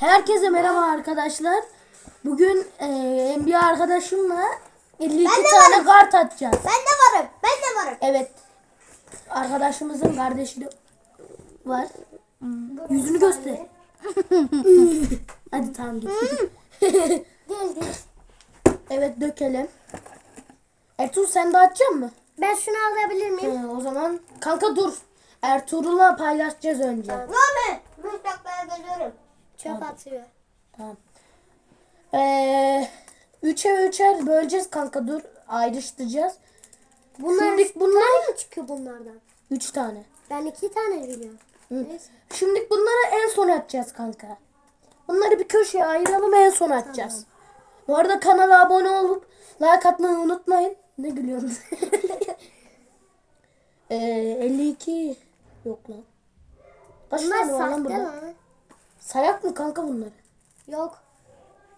Herkese merhaba arkadaşlar. Bugün eee NBA arkadaşımla 52 Ben de tane varım. kart atacağız. Ben de varım. Ben de varım. Evet. Arkadaşımızın kardeşi de var. Yüzünü göster. Hadi tamam git. Geldi. evet dökelim. Ertuğrul sen de atacaksın mı? Ben şunu alabilir miyim? He, o zaman kanka dur. Ertuğrul'la paylaşacağız önce. Ne? Beş dakikaya geliyorum. Çöp atıyor. Tamam. Ee, üçe üçer böleceğiz kanka dur. Ayrıştıracağız. Bunlar Şimdi bunlar mı çıkıyor bunlardan? üç tane. Ben iki tane biliyorum. Hı. Şimdi bunları en son atacağız kanka. Bunları bir köşeye ayıralım en son atacağız. Bu arada kanala abone olup like atmayı unutmayın. Ne gülüyorsunuz? ee, 52 yok lan. Kaç Bunlar tane var lan burada? lan. Sayak mı kanka bunları? Yok.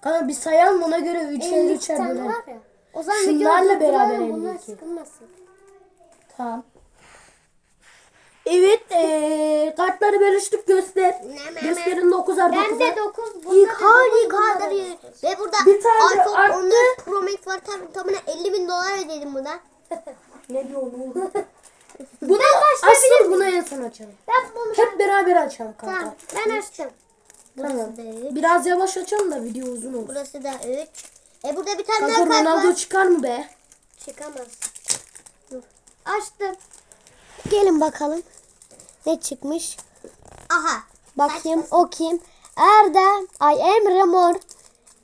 Kanka bir sayalım ona göre 3'er 52 3'er tane bölelim. var ya. O zaman Şunlarla beraber Bunlar 52. sıkılmasın. Tamam. Evet, eee kartları bölüştük göster. Ne, ne, Gösterin 9'ar 9'ar. Ben de 9. İlk hali kadar Ve burada Bir tane de iPhone arttı. 14 Pro Max var. Tam, tamına 50 bin dolar ödedim buna. Ne diyorsun oğlum? Bunu başlayabilir asıl bunu en son açalım. Ben bunu Hep beraber açalım kanka. Tamam ben açtım. Tamam. Da. Biraz yavaş açalım da video uzun olsun. Burası da 3. E burada bir tane Kanka daha kart Ronaldo var. çıkar mı be? Çıkamaz. Dur. Açtım. Gelin bakalım. Ne çıkmış? Aha. Bakayım okuyayım. Erdem, ay Emre Mor,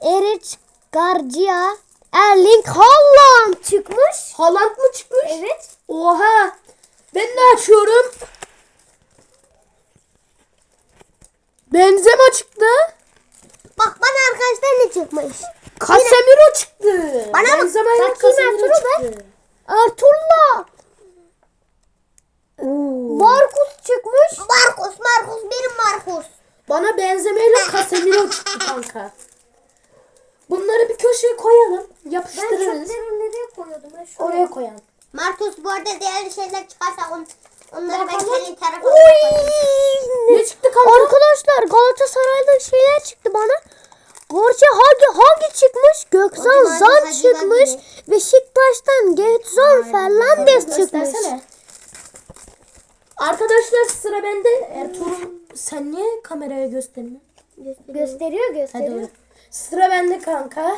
Eric Garcia, Erling Haaland çıkmış. Haaland mı çıkmış? Evet. Oha. Ben de açıyorum. Benzema çıktı. Bak bana arkadaşlar ne çıkmış? Casemiro çıktı. Bana bak. Benzema ile Bakayım Casemiro Ertuğrul çıktı. Ertuğrul'la. Markus çıkmış. Markus, Markus benim Markus. Bana Benzema ile Casemiro çıktı kanka. Bunları bir köşeye koyalım. Yapıştırırız. nereye koyuyordum? Ben Oraya koyalım. Markus bu arada değerli şeyler çıkarsa on, onları ben senin tarafına Ne çıktı kanka? Arkadaşlar Galatasaray'da şeyler çıktı bana. Gorçe hangi hangi çıkmış? Göksan Hadi, Zan hadi, çıkmış. hadi. Beşiktaş'tan Getson Fernandes çıkmış. Arkadaşlar sıra bende. Ertuğrul sen niye kameraya gösterme? Gösteriyor Hadi gösteriyor. oğlum. Sıra bende kanka.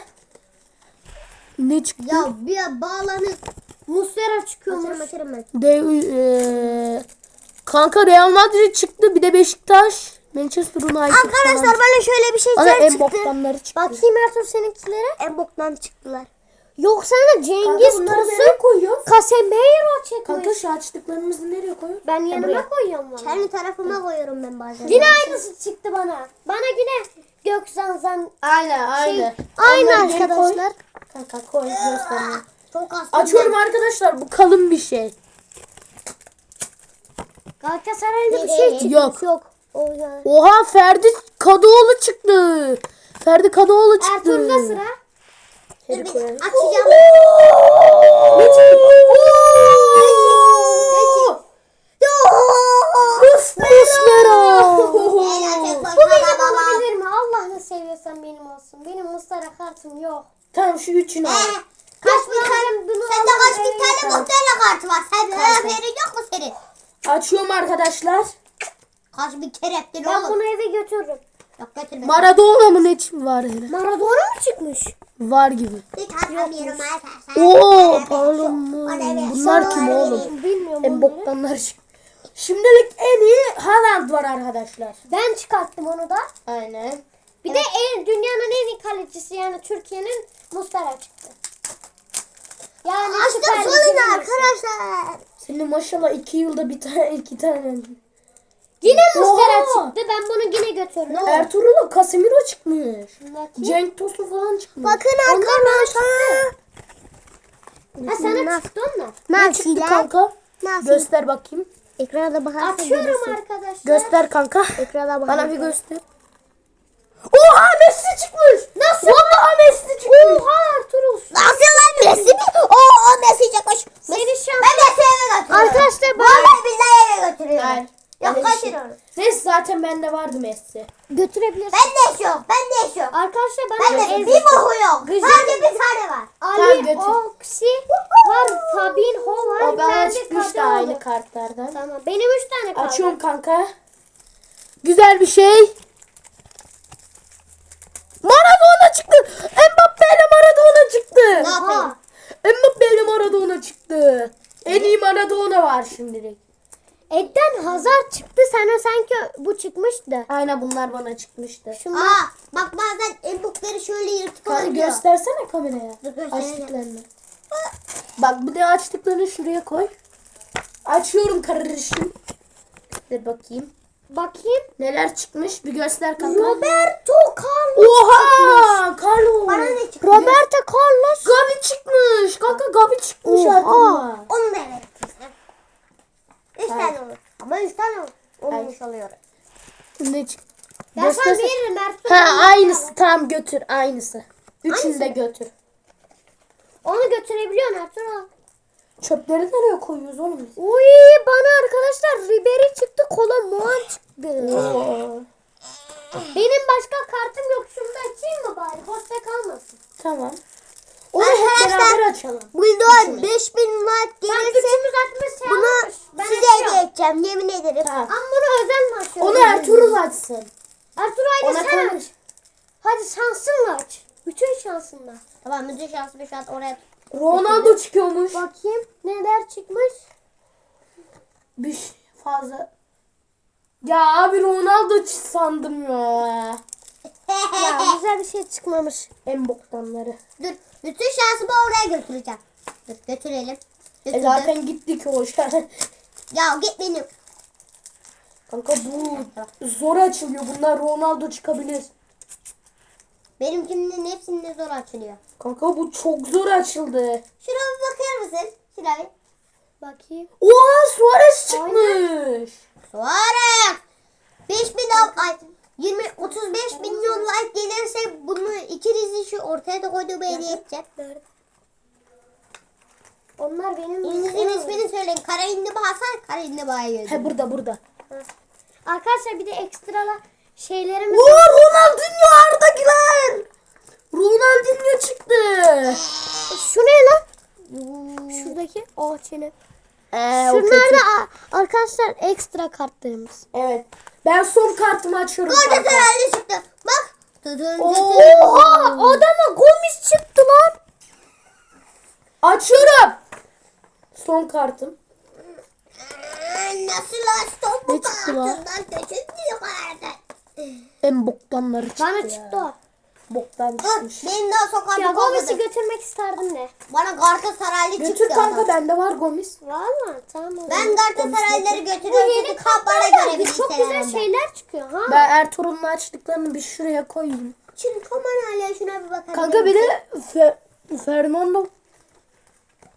Ne çıktı? Ya bir bağlanıp Muslera çıkıyormuş. Açarım ben. De, eee, kanka Real Madrid çıktı. Bir de Beşiktaş. Manchester United Arkadaşlar falan. bana şöyle bir Bana şeyler en çıktı. boktanları çıktı. Bakayım Ertuğrul seninkilere. En boktan çıktılar. Yoksa da Cengiz Tosun koyuyoruz? Casemiro çıkmış. Kanka şu açtıklarımızı nereye koyuyoruz? ben yanıma koyuyorum valla. Kendi tarafıma koyuyorum ben bazen. Yine aynısı çıktı bana. Bana yine Göksan Zan Aynen aynen. aynı Onları geri koy. arkadaşlar. Kanka koy göstereyim. Çok az. Açıyorum arkadaşlar bu kalın bir şey. Galatasaray'da bir şey çıkmış. Yok. Yok. Oha Ferdi Kadıoğlu çıktı. Ferdi Kadıoğlu çıktı. Ertuğrul'da sıra. Açacağım. Ne? Allah'ını seviyorsan benim olsun. Benim Mustara kartım yok. Tamam şu üçünü al. Kaç bir tane bunu Sende kaç bir tane muhtemelen kartı var? Sende haberin yok mu senin? Açıyorum arkadaşlar. Kaç bir kere ettin Ben oğlum? bunu eve götürürüm. Yok götürme. Maradona mı ne var? hele? Maradona mı çıkmış? Var gibi. Hiç atmıyorum arkadaşlar. Oo pardon. Bunlar kim oğlum? Bilmiyorum En onları. boktanlar çıktı. Şimdilik en iyi Haaland var arkadaşlar. Ben çıkarttım onu da. Aynen. Bir de en, dünyanın en iyi kalecisi yani Türkiye'nin Mustara çıktı. Yani Açtım sonunda Lig'in arkadaşlar. Senin maşallah iki yılda bir tane iki tane. Yine Mustara Oha! çıktı. Ben bunu yine götürürüm. Ertuğrul'la Casemiro çıkmış. Bakayım. Cenk Tosun falan çıkmış. Bakın arkadaşlar. Ha sana çıktı onlar. ne çıktı kanka? Nasıl? Göster bakayım. Ekrana da bakarsan Açıyorum arkadaşlar. Göster kanka. Ekrana bak. Bana bir göster. Oha Messi çıkmış. Nasıl? Vallahi Messi çıkmış. Oha Ertuğrul. Nasıl lan Messi mi? Oo o Messi çıkmış. Seni şans. Ben Messi eve götürüyorum. Arkadaşlar bana Vallahi billahi eve götürüyorum. Hayır. Yok kaçırıyorum. Neyse zaten bende vardı Messi. Götürebilirsin. Ben de yaşıyorum. Ben de yaşıyorum. Arkadaşlar Ben ben de de bir boku yok. Güzel. Sadece bir tane var. Ali. Oksi var. Fabinho var. O bana çıkmıştı aynı kartlardan. Tamam. Benim üç tane kaldı. Açıyorum kanka. Güzel bir şey. Maradona çıktı. Mbappe ile Maradona çıktı. Ne yapayım? Mbappe ile Maradona çıktı. En iyi Maradona var şimdilik. Eden Hazar çıktı. Sana sanki bu çıkmıştı. Aynen bunlar bana çıkmıştı. Şunlar. Aa bak bazen embukları şöyle yırtık Kanka olabiliyor. göstersene kameraya. Dur. Açtıklarını. Bak bir de açtıklarını şuraya koy. Açıyorum kardeşim. Dur bakayım. Bakayım. Neler çıkmış bir göster kanka. Roberto Carlos. Oha! Carlos. Bana ne çıktı? Roberto Carlos. Gabi çıkmış. Kanka Gabi çıkmış Oha. artık. Onu da evet. Üç tane olur. Ama üç tane olur. Olmuş oluyor. Ne çıktı? Ya sen Göstersene. veririm Ertuğrul. Ha aynısı tamam götür aynısı. Üçünü de götür. Onu götürebiliyorsun Ertuğrul. Çöpleri nereye koyuyoruz oğlum? Uy bana arkadaşlar Ribery çıktı. Kola Muan çıktı. Oo. Benim başka kartım yok. Şunu da açayım mı bari? Boşta kalmasın. Tamam. Onu hep beraber açalım. Bulldog 5000 like Ben gelirse şey bunu size hediye edeceğim. Yemin ederim. Tamam. Ama bunu özel mi açıyorum? Onu Ertuğrul açsın. Ertuğrul Ona sen konuş. aç. Hadi şansınla aç. Bütün şansınla. Tamam bütün şansımı şu an oraya Ronaldo çıkıyormuş. Bakayım neler çıkmış. Bir şey fazla. Ya abi Ronaldo sandım ya. Ya güzel bir şey çıkmamış. En boktanları. Dur. Bütün şansımı oraya götüreceğim. Dur götürelim. E Götürdüm. zaten gittik o şey. Ya git benim. Kanka bu zor açılıyor. Bunlar Ronaldo çıkabilir. Benimkinin hepsinin zor açılıyor. Kanka bu çok zor açıldı. Şuna bir bakar mısın? Şuna bir. Bakayım. Oha Suarez çıkmış. Suarez. 5000 ab- ay 20 35 milyon like gelirse bunu ikinizi şu ortaya da koyduğumu hediye edeceğim. Onlar benim. Birinizin ismini söyleyin. Kara indi Hasan, Kara indi He burada burada. Arkadaşlar bir de ekstralar şeylerimiz Oo Ronaldinho Arda Güler. Ronaldinho çıktı. Şu ne lan? Şuradaki o çene. Ee, Şunlar da arkadaşlar ekstra kartlarımız. Evet. Ben son kartımı açıyorum. Galatasaraylı çıktı. Bak. Oha adama Gomis çıktı lan. Açıyorum. Son kartım. Nasıl açtın Ne bu kartından kaçırmıyor kartı. En boktanları çıktı Bana ya. çıktı. Boktan çıkmış. benim daha sokakta Ya Gomis'i götürmek isterdim de. Bana Galatasaraylı Götür çıktı. kanka adam. bende var Gomis. Valla tamam. Ben Galatasaraylıları Bu götürüyorum yeni çünkü kartlar göre geldi. Çok güzel bilgisayarımda. şeyler çıkıyor ha. Ben Ertuğrul'un açtıklarını bir şuraya koyayım. Şimdi kamerayla hala şuna bir bakabilir Kanka bir de Fe Fernando.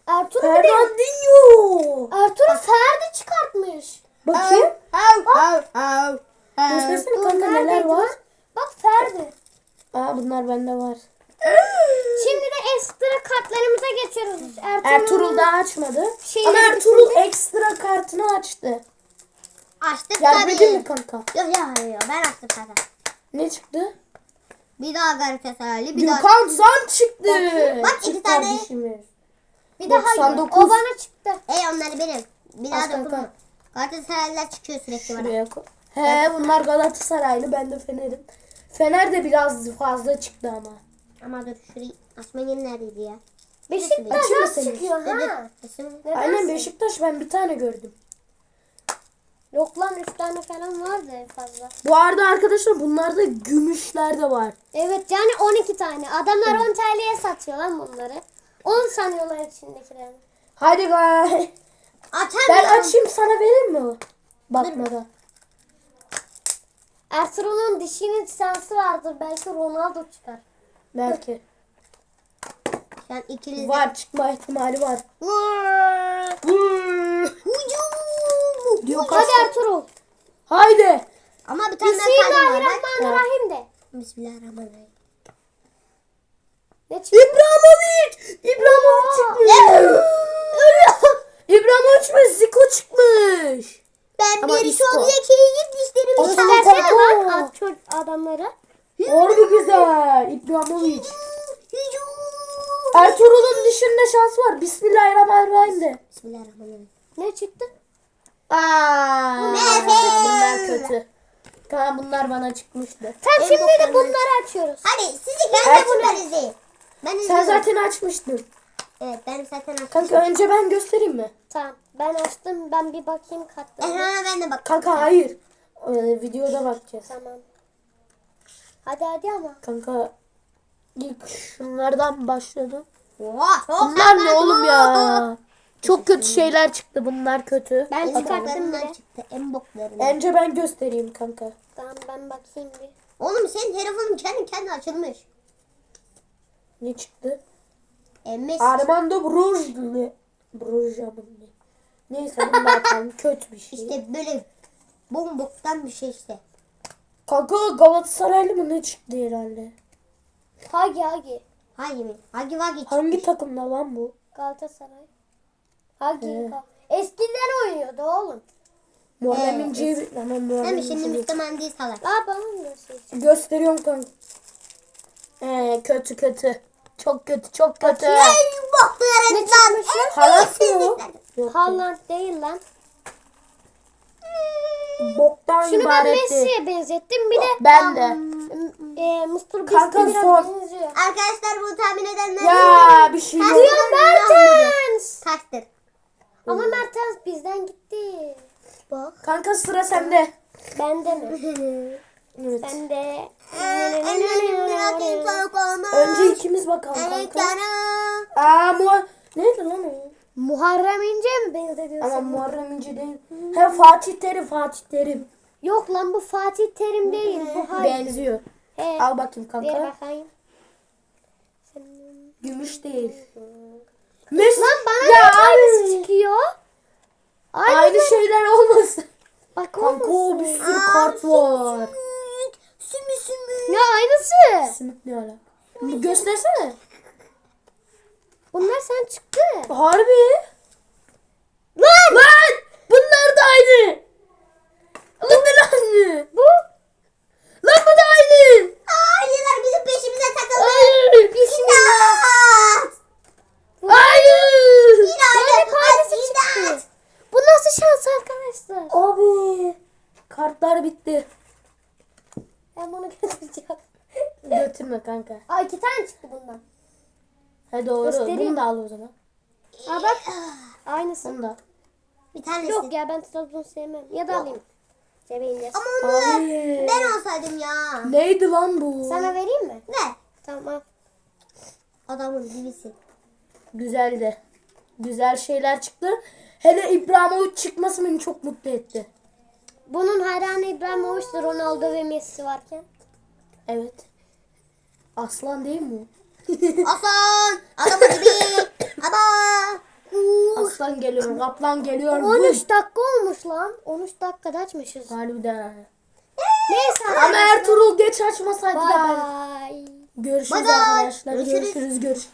Ertuğrul bir de Fernandinho. Ertuğrul Ferdi çıkartmış. Bakayım. Hav, hav, hav. Göstersene kanka neler var. Bak Ferdi. Aa bunlar bende var. Şimdi de ekstra kartlarımıza geçiyoruz. Ertuğrul, Ertuğrul daha açmadı. Şeyleri Ama Ertuğrul ekstra kartını açtı. Açtık tabii. edeyim mi kanka? Yok yok yok yok, ben açtım zaten. Ne çıktı? Bir daha Galatasaraylı bir daha. Gökhan Zan çıktı. bak iki tane. kardeşimiz. Bir daha 99. o bana çıktı. Hey onlar benim. Bir daha Aç kanka. Galatasaraylılar çıkıyor sürekli bana. Şuraya koy. He bunlar Galatasaraylı ben de Fener'im. Fener de biraz fazla çıktı ama. Ama dur şurayı açma yeri neredeydi ya? Beşiktaş seni? çıkıyor ha. Aynen Beşiktaş ben bir tane gördüm. Yok lan 3 tane falan vardı en fazla. Bu arada arkadaşlar bunlarda gümüşler de var. Evet yani 12 tane. Adamlar 10 TL'ye satıyor lan bunları. 10 sanıyorlar içindekilerini. Hadi gay. Ben açayım sana vereyim mi? Bakmadan. Ertuğrul'un dişinin şansı vardır. Belki Ronaldo çıkar. Belki. An ikiniz de. Var çıkma ihtimali var. Hücum. Diyor Hadi Ertuğrul. Haydi. Ama bir tane daha kaldı var. bak. Bismillahirrahmanirrahim de. Bismillahirrahmanirrahim. Ne çıktı? İbrahimovic. İbrahimovic çıkmış. Ne? İbrahimovic ve Zico çıkmış. Ben Ama bir Isco. şov yakayım dişlerimi Ama o. lan at çocuk adamlara. Harbi güzel. İbrahimovic. Ertuğrul'un dışında şans var. Bismillahirrahmanirrahim de. Bismillahirrahmanirrahim. Ne çıktı? Aa, bunlar kötü. Kanka bunlar bana çıkmıştı. Sen En şimdi de bunları açıyoruz. Hadi sizi ben de bunları izleyin. Ben Sen izliyorum. zaten açmıştın. Evet ben zaten açtım. Kanka önce ben göstereyim mi? Tamam. Ben açtım. Ben bir bakayım kartlarına. Ekrana ben de bak. Kanka hayır. Ee, videoda bakacağız. Tamam. Hadi hadi ama. Kanka ilk şunlardan başladım. Oha, çok Bunlar ne oğlum ya? Çok kötü şeyler çıktı. Bunlar kötü. Ben En çıkarttım boklarından bile. çıktı. En boklarından. Önce ben göstereyim kanka. Tamam ben bakayım bir. Oğlum senin telefonun kendi kendine açılmış. Ne çıktı? Emmes. Armando Brujli. Bruja mı ne? Neyse bunu kötü bir şey. İşte böyle bomboktan bir şey işte. Kanka Galatasaraylı mı ne çıktı herhalde? Hagi Hagi. Hagi mi? Hagi vagi. Hangi takımda lan bu? Galatasaray. Hagi. Evet. Eskiden oynuyordu oğlum. Muharrem Evet. İnce'yi Değil Muharrem mi? Şimdi Müslüman değil salak. Aa bana mı göstereceksin? gösteriyorum kanka. Ee, kötü kötü. Çok kötü çok kötü. Boklarından. çıkmış lan? en Halas mı pisliklerden. Yok, Haaland değil lan. Boktan Şunu ben ibaretti. Messi'ye benzettim. Bir de Ben de. e, Mr. Kanka, Beast'e biraz son. benziyor. Arkadaşlar bu tahmin edenler. Ya bir şey yok. Diyor Mertens. Taktır. Ama Mertens bizden gitti. Bak. Kanka sıra sende. Bende mi? Evet. Bende. Önce ikimiz bakalım kanka. Aa Muha... Neydi lan o? Muharrem İnce mi benzetiyorsun? Ama Muharrem İnce değil. He Fatih Terim Fatih Terim. Yok lan bu Fatih Terim değil. Bu hayır. Benziyor. He. Al bakayım Ver kanka. bakayım. Gümüş değil. Messi. Lan bana ya aynısı çıkıyor. Aynı, Aynı şeyler olmasın. Bak Kanka bir sürü kart var. Ya aynısı. Simit ne ala? Göstersene. Bunlar sen çıktı. Harbi. Lan! Lan! Bunlar da aynı. Lan bu da aynı. Bu. Lan bu da aynı. Aileler bizim peşimize takıldı. Hayır. İmdat. Hayır. İmdat. Böyle tanesi çıktı. Bu nasıl şans arkadaşlar? Abi. Kartlar bitti. Ben bunu götüreceğim. Götürme kanka. Aa iki tane çıktı bundan. He doğru. Göstereyim. Bunu da al o zaman. Aa bak. Aynısı. Bunu da. Bir tanesi. Yok ya ben Trabzon sevmem. Ya da alayım. Cebe ineceğiz. Ama onu Abi. ben olsaydım ya. Neydi lan bu? Sana vereyim mi? Ver. Tamam. Adamın dibisi. Güzeldi. Güzel şeyler çıktı. Hele İbrahimovic çıkması beni çok mutlu etti. Bunun hayranı İbrahimovic'dir Ronaldo ve Messi varken. Evet. Aslan değil mi? Hasan. Adamın dibi. Ada. o? Aslan geliyor, kaplan geliyor. 13 dakika olmuş lan. 13 dakikada açmışız. Harbiden. Neyse. Ama Ertuğrul geç açmasaydı Bye da. bye. Görüşürüz Bye bye. arkadaşlar. Görüşürüz. Görüşürüz. Görüşürüz.